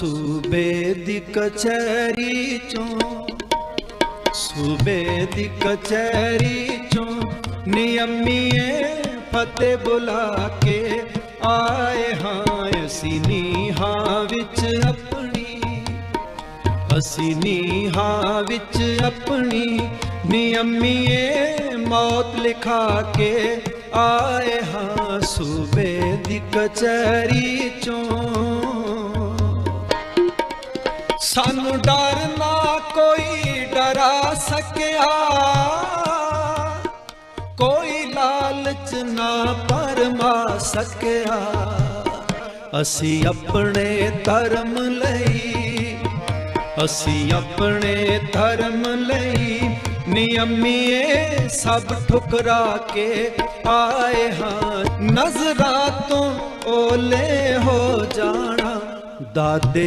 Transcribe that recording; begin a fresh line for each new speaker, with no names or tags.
ਸੂਬੇ ਦੀ ਕਚਹਿਰੀ ਚੋਂ, ਸੂਬੇ ਦੀ ਕਚਹਿਰੀ ਚੋਂ ਨਿਯਮੀਏ ਫਤਿਹ ਬੁਲਾ ਕੇ ਆਏ ਹਾਂ ਅਸੀਂ ਨੀਹਾਂ ਵਿੱਚ ਆਪਣੀ। ਅਸੀਂ ਨੀਹਾਂ ਵਿੱਚ ਆਪਣੀ ਨਿਯਮੀਏ ਮੌਤ ਲਿਖਾ ਕੇ ਆਏ ਹਾਂ ਸੂਬੇ ਦੀ ਕਚਹਿਰੀ ਚੋਂ। ਸਾਨੂੰ ਡਰ ਨਾ ਕੋਈ ਡਰਾ ਸਕਿਆ। ਕੋਈ ਲਾਲਚ ਨਾ ਪਰਮਾ ਸਕਿਆ। ਅਸੀਂ ਆਪਣੇ ਧਰਮ ਲਈ, ਅਸੀਂ ਆਪਣੇ ਧਰਮ ਲਈ ਨਿਯਮੀਏ ਸਭ ਠੁਕਰਾ ਕੇ ਆਏ ਹਾਂ। ਨਜ਼ਰਾਂ ਤੋਂ ਓਲੇ ਹੋ ਜਾਣਾ ਦਾਦੇ